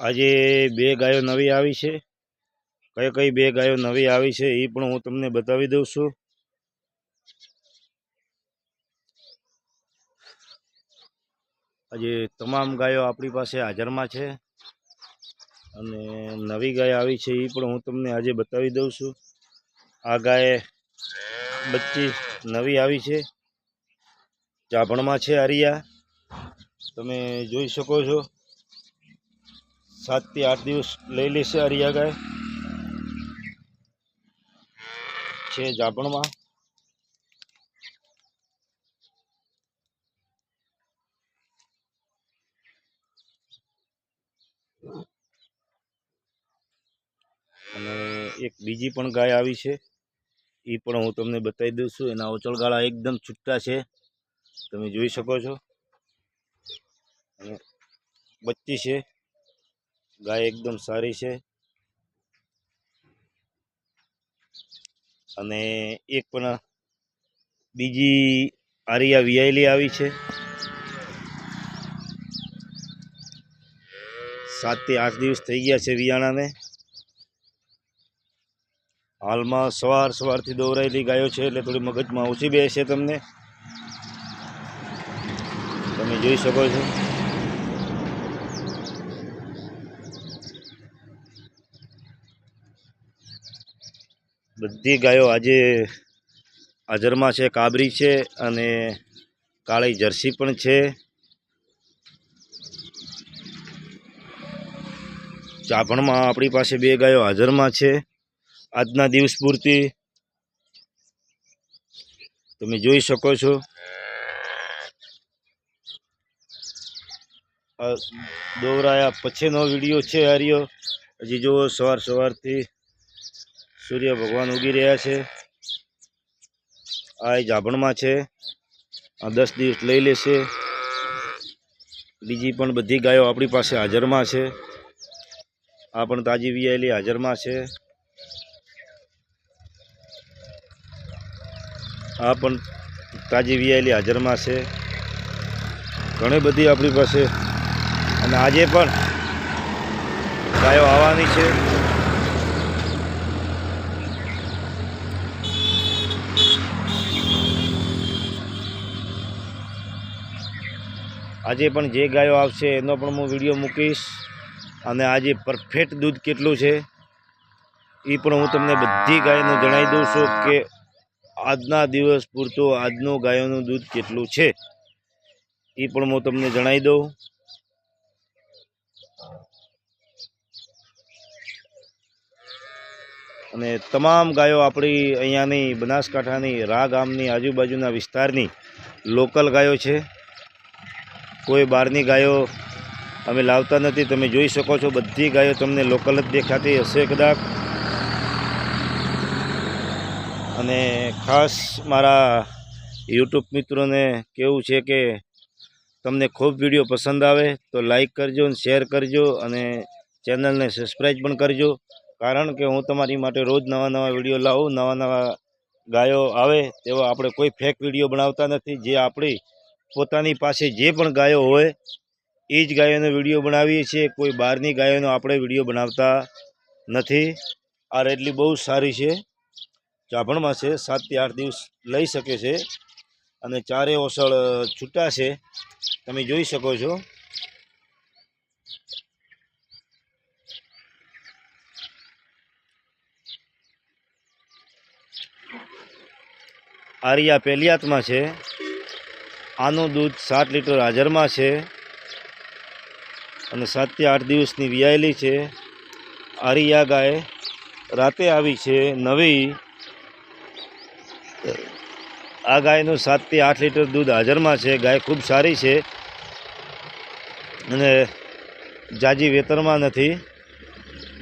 આજે બે ગાયો નવી આવી છે. કઈ કઈ બે ગાયો નવી આવી છે એ પણ હું તમને બતાવી દઉં છું. આજે તમામ ગાયો આપણી પાસે હાજરમાં છે. અને નવી ગાય આવી છે એ પણ હું તમને આજે બતાવી દઉં છું. આ ગાય બચ્ચી નવી આવી છે. ચાભણમાં છે આરિયા. તમે જોઈ શકો છો. સાતથી આઠ દિવસ લઈ લેશે હરિયા ગાય છે જાપણમાં. અને એક બીજી પણ ગાય આવી છે. એ પણ હું તમને બતાવી દઉં છું. એના ઓચળગાળા એકદમ છૂટા છે. તમે જોઈ શકો છો. અને બચ્ચી છે. ગાય એકદમ સારી છે. અને એક પણ બીજી આરિયા વિયાયેલી આવી છે. સાતથી આઠ દિવસ થઈ ગયા છે વિયાણાને. હાલમાં સવાર સવારથી દોરાયેલી ગાયો છે એટલે થોડી મગજમાં ઓછી બેસે તમને. તમે જોઈ શકો છો. બધી ગાયો આજે હાજરમાં છે, કાબરી છે અને કાળી જર્સી પણ છે. ચાભણમાં આપણી પાસે બે ગાયો હાજરમાં છે. આજના દિવસ પૂરતી તમે જોઈ શકો છો. દોરાયા પછીનો વીડિયો છે હાર્યો હજી જુઓ, સવાર સવારથી સૂર્ય ભગવાન ઉગી રહ્યા છે. આ જાભણમાં છે. આ દસ દિવસ લઈ લેશે. બીજી પણ બધી ગાયો આપણી પાસે હાજરમાં છે. આ પણ તાજી વિયાયેલી હાજરમાં છે. આ પણ તાજી વિયાયેલી હાજરમાં છે. ઘણી બધી આપણી પાસે. અને આજે પણ ગાયો આવવાની છે. આજે પણ જે ગાયો આવશે એનો પણ હું વીડિયો મૂકીશ અને આજે પરફેક્ટ દૂધ કેટલું છે એ પણ હું તમને બધી ગાયનું જણાવી દઉં છું કે આજના દિવસ પૂરતો આજનું ગાયોનું દૂધ કેટલું છે એ પણ હું તમને જણાવી દઉં. અને તમામ ગાયો આપણી અહીંયાની બનાસકાંઠાની રા ગામની આજુબાજુના વિસ્તારની લોકલ ગાયો છે. કોઈ બહારની ગાયો અમે લાવતા નથી. તમે જોઈ શકો છો, બધી ગાયો તમને લોકલ જ દેખાતી હશે કદાચ. અને ખાસ મારા યુટ્યુબ મિત્રોને કેવું છે કે તમને ખૂબ વીડિયો પસંદ આવે તો લાઈક કરજો અને શેર કરજો અને ચેનલને સબસ્ક્રાઈબ પણ કરજો. કારણ કે હું તમારી માટે રોજ નવા નવા વીડિયો લાવું, નવા નવા ગાયો આવે તેવા આપણે કોઈ ફેક વીડિયો બનાવતા નથી. જે આપણી પોતાની પાસે જે પણ ગાયો હોય, એ જ ગાયોનો વીડિયો બનાવીએ છીએ. કોઈ બહારની ગાયોનો આપણે વીડિયો બનાવતા નથી. આ રેડલી બહુ સારી છે. ચાભણમાં છે. સાતથી આઠ દિવસ લઈ શકે છે. અને ચારે ઓસળ છૂટા છે. તમે જોઈ શકો છો. આરિયા પેલિયાતમાં છે. આનું દૂધ સાત લીટર હાજરમાં છે અને સાતથી આઠ દિવસની વિયાયેલી છે. આરિયા ગાય રાતે આવી છે નવી. આ ગાયનું સાતથી આઠ લીટર દૂધ હાજરમાં છે. ગાય ખૂબ સારી છે અને જાજી વેતરમાં નથી.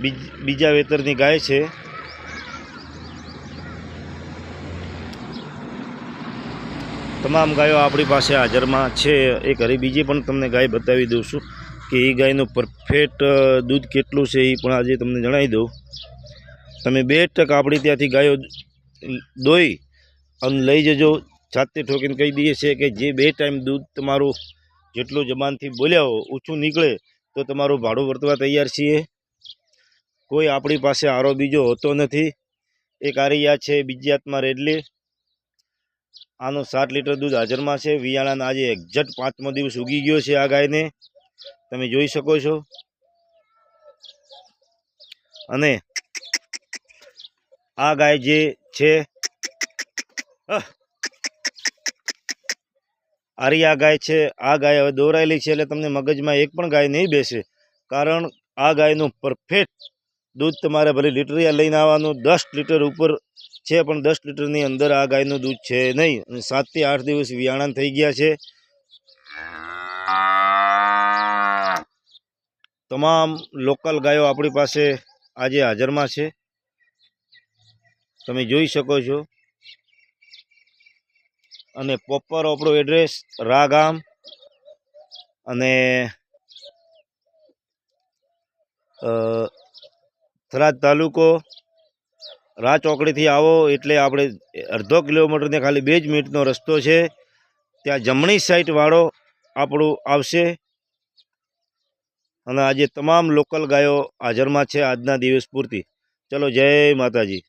બીજ- બીજા વેતરની ગાય છે. તમામ ગાયો આપણી પાસે હાજરમાં છે. એક હરી બીજી પણ તમને ગાય બતાવી દઉં છું કે એ ગાયનું પરફેક્ટ દૂધ કેટલું છે એ પણ આજે તમને જણાવી દઉં. તમે બે ટકા આપણી ત્યાંથી ગાયો દોઈ અને લઈ જજો. જાતે ઠોકીને કહી દઈએ છીએ કે જે બે ટાઈમ દૂધ તમારું જેટલું જમાનથી બોલ્યા હો, ઓછું નીકળે તો તમારું ભાડું વર્તવા તૈયાર છીએ. કોઈ આપણી પાસે આરો બીજો હોતો નથી. એક આરિયા છે, બીજી હાથમાં રેડલી. આનું સાત લીટર દૂધ હાજરમાં છે. વિયાળાના આજે એક્ઝેક્ટ પાંચમો દિવસ ઉગી ગયો છે આ ગાયને. તમે જોઈ શકો છો. અને આ ગાય જે છે આરી આ ગાય છે, આ ગાય હવે દોરાયેલી છે એટલે તમને મગજમાં એક પણ ગાય નહીં બેસે. કારણ આ ગાયનું પરફેક્ટ દૂધ તમારે ભલે લીટરિયા લઈને આવવાનું, દસ લીટર ઉપર છે, પણ દસ લીટરની અંદર આ ગાયનું દૂધ છે નહીં. સાતથી આઠ દિવસ વિયાણા થઈ ગયા છે. તમામ લોકલ ગાયો આપણી પાસે આજે હાજરમાં છે. તમે જોઈ શકો છો. અને પોપર આપણું એડ્રેસ રા ગામ અને થરાદ તાલુકો રા ચોકડીથી આવો એટલે આપણે અડધો કિલોમીટરને ખાલી બે જ મિનિટનો રસ્તો છે. ત્યાં જમણી સાઈડવાળો આપણું આવશે. અને આજે તમામ લોકલ ગાયો હાજરમાં છે આજના દિવસ પૂરતી. ચલો જય માતાજી.